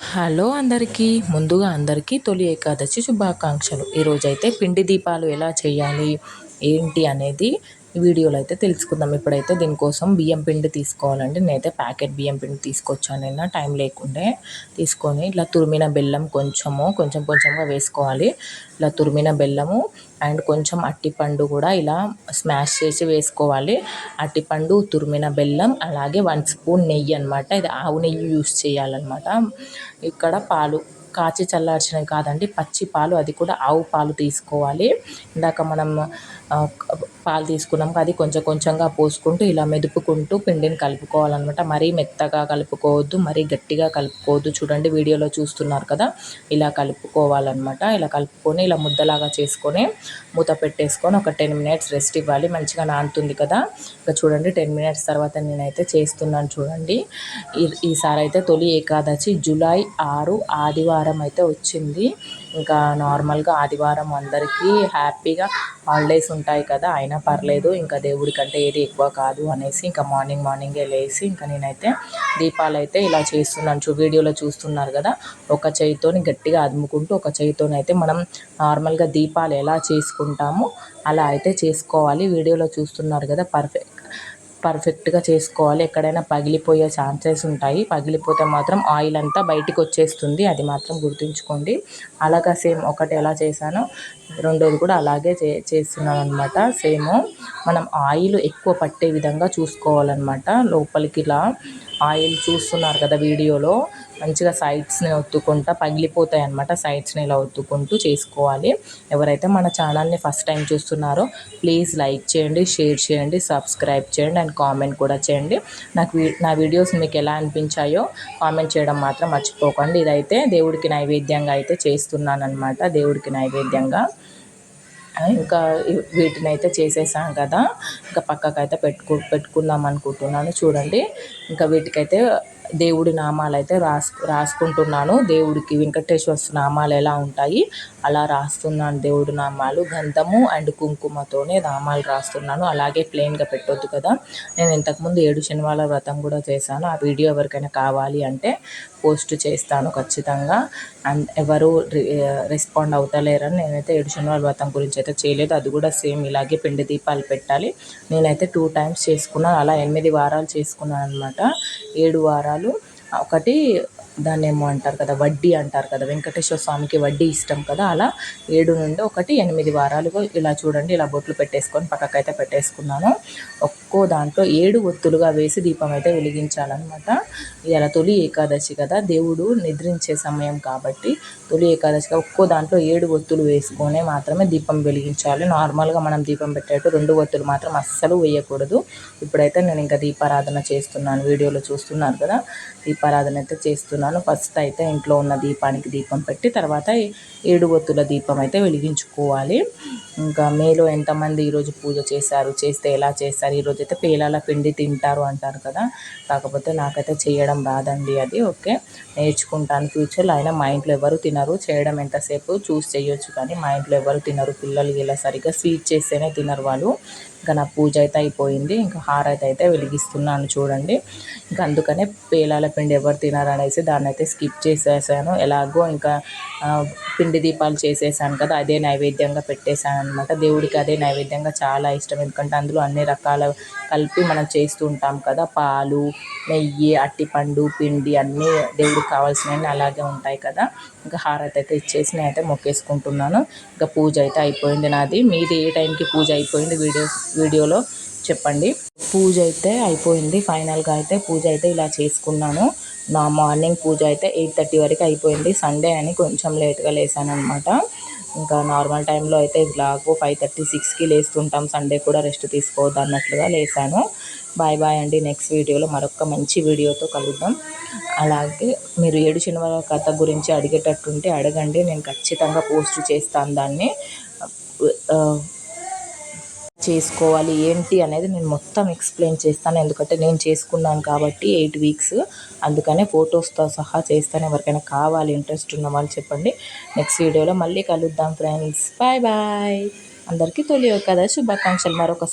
Hello అందరికీ ముందుగా అందరికీ తొలి ఏకాదశి శుభాకాంక్షలు. ఈరోజైతే పిండి దీపాలు ఎలా చేయాలి? ఏంటి అనేది వీడియోలో అయితే తెలుసుకుందాం. ఇప్పుడైతే దీనికోసం బియ్యం పిండి తీసుకోవాలండి. నేనైతే ప్యాకెట్ బియ్యం పిండి తీసుకొచ్చాను. నిన్న టైం లేకుండే తీసుకొని ఇట్లా తురిమిన బెల్లం కొంచెము కొంచెం కొంచెంగా వేసుకోవాలి. ఇలా తురిమిన బెల్లము అండ్ కొంచెం అట్టిపండు కూడా ఇలా స్మాష్ చేసి వేసుకోవాలి. అట్టిపండు తురిమిన బెల్లం అలాగే వన్ స్పూన్ నెయ్యి అనమాట ఇది ఆవు నెయ్యి యూస్ చేయాలన్నమాట. ఇక్కడ పాలు కాచి చల్లార్చినవి కాదండి. పచ్చి పాలు అది కూడా ఆవు పాలు తీసుకోవాలి. ఇందాక మనం పాలు తీసుకున్నాం అది కొంచెం కొంచెంగా పోసుకుంటూ ఇలా మెదుపుకుంటూ పిండిని కలుపుకోవాలన్నమాట. మరీ మెత్తగా కలుపుకోవద్దు మరీ గట్టిగా కలుపుకోవద్దు. చూడండి వీడియోలో చూస్తున్నారు కదా ఇలా కలుపుకోవాలన్నమాట. ఇలా కలుపుకొని ఇలా ముద్దలాగా చేసుకొని మూత పెట్టేసుకొని ఒక టెన్ మినిట్స్ రెస్ట్ ఇవ్వాలి. మంచిగా నానుతుంది కదా. ఇంకా చూడండి టెన్ మినిట్స్ తర్వాత నేనైతే చేస్తున్నాను చూడండి. ఈసారి అయితే తొలి ఏకాదశి జూలై ఆరు ఆదివారం అయితే వచ్చింది. ఇంకా నార్మల్గా ఆదివారం అందరికీ హ్యాపీగా హాలిడేస్ ఉంటాయి కదా అయినా పర్లేదు. ఇంకా దేవుడి కంటే ఏది ఎక్కువ కాదు అనేసి ఇంకా మార్నింగ్ మార్నింగే లేచి ఇంకా నేనైతే దీపాలు అయితే ఇలా చేస్తున్నాను. చూ వీడియోలో చూస్తున్నారు కదా ఒక చేయితోని గట్టిగా అదుముకుంటూ ఒక చేయితోనైతే మనం నార్మల్గా దీపాలు ఎలా చేసుకుంటామో అలా అయితే చేసుకోవాలి. వీడియోలో చూస్తున్నారు కదా పర్ఫెక్ట్ పర్ఫెక్ట్గా చేసుకోవాలి. ఎక్కడైనా పగిలిపోయే ఛాన్సెస్ ఉంటాయి. పగిలిపోతే మాత్రం ఆయిల్ అంతా బయటికి వచ్చేస్తుంది అది మాత్రం గుర్తుంచుకోండి. అలాగా సేమ్ ఒకటి ఎలా చేశానో రెండోది కూడా అలాగే చే చేస్తున్నాను అనమాట సేమ్ మనం ఆయిల్ ఎక్కువ పట్టే విధంగా చూసుకోవాలన్నమాట. లోపలికి ఇలా ఆయిల్ చూస్తున్నారు కదా వీడియోలో. మంచిగా సైడ్స్ని ఒత్తుకుంటా పగిలిపోతాయి అనమాట సైడ్స్ని ఇలా ఒత్తుకుంటూ చేసుకోవాలి. ఎవరైతే మన ఛానల్ని ఫస్ట్ టైం చూస్తున్నారో ప్లీజ్ లైక్ చేయండి షేర్ చేయండి సబ్స్క్రైబ్ చేయండి అండ్ కామెంట్ కూడా చేయండి. నాకు నా వీడియోస్ మీకు ఎలా అనిపించాయో కామెంట్ చేయడం మాత్రం మర్చిపోకండి. ఇదైతే దేవుడికి నైవేద్యంగా అయితే చేస్తున్నాను అనమాట దేవుడికి నైవేద్యంగా. ఇంకా వీటిని అయితే చేసేసాం కదా. ఇంకా పక్కకైతే పెట్టుకు పెట్టుకుందాం అనుకుంటున్నాను. చూడండి. ఇంకా వీటికైతే దేవుడి నామాలు అయితే రాసు రాసుకుంటున్నాను. దేవుడికి వెంకటేశ్వర నామాలు ఎలా ఉంటాయి? అలా రాస్తున్నాను దేవుడి నామాలు. గంధము అండ్ కుంకుమతోనే నామాలు రాస్తున్నాను. అలాగే ప్లెయిన్గా పెట్టొద్దు కదా. నేను ఇంతకుముందు ఏడు శనివారం వ్రతం కూడా చేశాను. ఆ వీడియో ఎవరికైనా కావాలి అంటే పోస్ట్ చేస్తాను ఖచ్చితంగా. అండ్ ఎవరు రెస్పాండ్ అవుతలేరని నేనైతే ఏడు శనివారం వ్రతం గురించి అయితే చేయలేదు. అది కూడా సేమ్ ఇలాగే పిండి దీపాలు పెట్టాలి. నేనైతే టూ టైమ్స్ చేసుకున్నాను. అలా ఎనిమిది వారాలు చేసుకున్నాను అనమాట ఏడు వారాలు. ఒకటి దాన్ని ఏమో అంటారు కదా వడ్డీ అంటారు కదా వెంకటేశ్వర స్వామికి వడ్డీ ఇష్టం కదా అలా ఏడు నుండి ఒకటి ఎనిమిది వారాలుగా ఇలా చూడండి ఇలా బొట్లు పెట్టేసుకొని పక్కకైతే పెట్టేసుకున్నాను. ఒక్కో దాంట్లో ఏడు ఒత్తులుగా వేసి దీపం అయితే వెలిగించాలన్నమాట. ఇలా తొలి ఏకాదశి కదా దేవుడు నిద్రించే సమయం కాబట్టి తొలి ఏకాదశిగా ఒక్కో దాంట్లో ఏడు ఒత్తులు వేసుకొని మాత్రమే దీపం వెలిగించాలి. నార్మల్గా మనం దీపం పెట్టేట్టు రెండు ఒత్తులు మాత్రం అస్సలు వేయకూడదు. ఇప్పుడైతే నేను ఇంకా దీపారాధన చేస్తున్నాను వీడియోలో చూస్తున్నారు కదా దీపారాధన అయితే చేస్తున్నాను. ఫస్ట్ అయితే ఇంట్లో ఉన్న దీపానికి దీపం పెట్టి తర్వాత ఏడు ఒత్తుల దీపం అయితే వెలిగించుకోవాలి. ఇంకా మీలో ఎంతమంది ఈరోజు పూజ చేశారు చేస్తే ఎలా చేస్తారు ఈరోజు అయితే పేలాల పిండి తింటారు అంటారు కదా. కాకపోతే నాకైతే చేయడం రాదండి అది ఓకే. నేర్చుకుంటాను ఫ్యూచర్లో అయినా మా ఇంట్లో ఎవరు తినరు. చేయడం ఎంతసేపు చూసి చేయొచ్చు కానీ మా ఇంట్లో ఎవరు తినరు. పిల్లలు ఇలా సరిగ్గా స్వీట్ చేస్తేనే తినరు వాళ్ళు. ఇంకా నా పూజ అయితే అయిపోయింది ఇంకా హారతి అయితే వెలిగిస్తున్నాను చూడండి. ఇంకా అందుకనే పేలాల పిండి ఎవరు తినారనేసి దాన్ని అయితే స్కిప్ చేసేసాను. ఎలాగో ఇంకా పిండి దీపాలు చేసేసాను కదా అదే నైవేద్యంగా పెట్టేశాను. అనమాట దేవుడికి అదే నైవేద్యంగా చాలా ఇష్టం. ఎందుకంటే అందులో అన్ని రకాల కలిపి మనం చేస్తూ ఉంటాం కదా. పాలు నెయ్యి అట్టిపండు పిండి అన్నీ దేవుడికి కావాల్సినవి అలాగే ఉంటాయి కదా. ఇంకా హారతి అయితే ఇచ్చేసి నేనైతే మొక్కేసుకుంటున్నాను. ఇంకా పూజ అయితే అయిపోయింది నాది. మీది ఏ టైంకి పూజ అయిపోయింది వీడియో వీడియోలో చెప్పండి. పూజ అయితే అయిపోయింది. ఫైనల్గా అయితే పూజ అయితే ఇలా చేసుకున్నాను. నా మార్నింగ్ పూజ అయితే ఎయిట్ థర్టీ వరకు అయిపోయింది. సండే అని కొంచెం లేట్గా లేసాను అనమాట ఇంకా నార్మల్ టైంలో అయితే ఇలాగో ఫైవ్ థర్టీ సిక్స్కి లేస్తుంటాం. సండే కూడా రెస్ట్ తీసుకోవద్దు అన్నట్లుగా లేసాను. బాయ్ బాయ్ అండి. నెక్స్ట్ వీడియోలో మరొక మంచి వీడియోతో కలుద్దాం. అలాగే మీరు ఏడు శనివారం కథ గురించి అడిగేటట్టుంటే అడగండి. నేను ఖచ్చితంగా పోస్ట్ చేస్తాను దాన్ని. చేసుకోవాలి ఏంటి అనేది నేను మొత్తం ఎక్స్ప్లెయిన్ చేస్తాను. ఎందుకంటే నేను చేసుకున్నాను కాబట్టి ఎయిట్ వీక్స్ అందుకనే ఫొటోస్తో సహా చేస్తాను. ఎవరికైనా కావాలి ఇంట్రెస్ట్ ఉన్నవాళ్ళు చెప్పండి. నెక్స్ట్ వీడియోలో మళ్ళీ కలుద్దాం ఫ్రెండ్స్ బాయ్ బాయ్ అందరికీ తొలి కదా శుభాకాంక్షలు. మరొక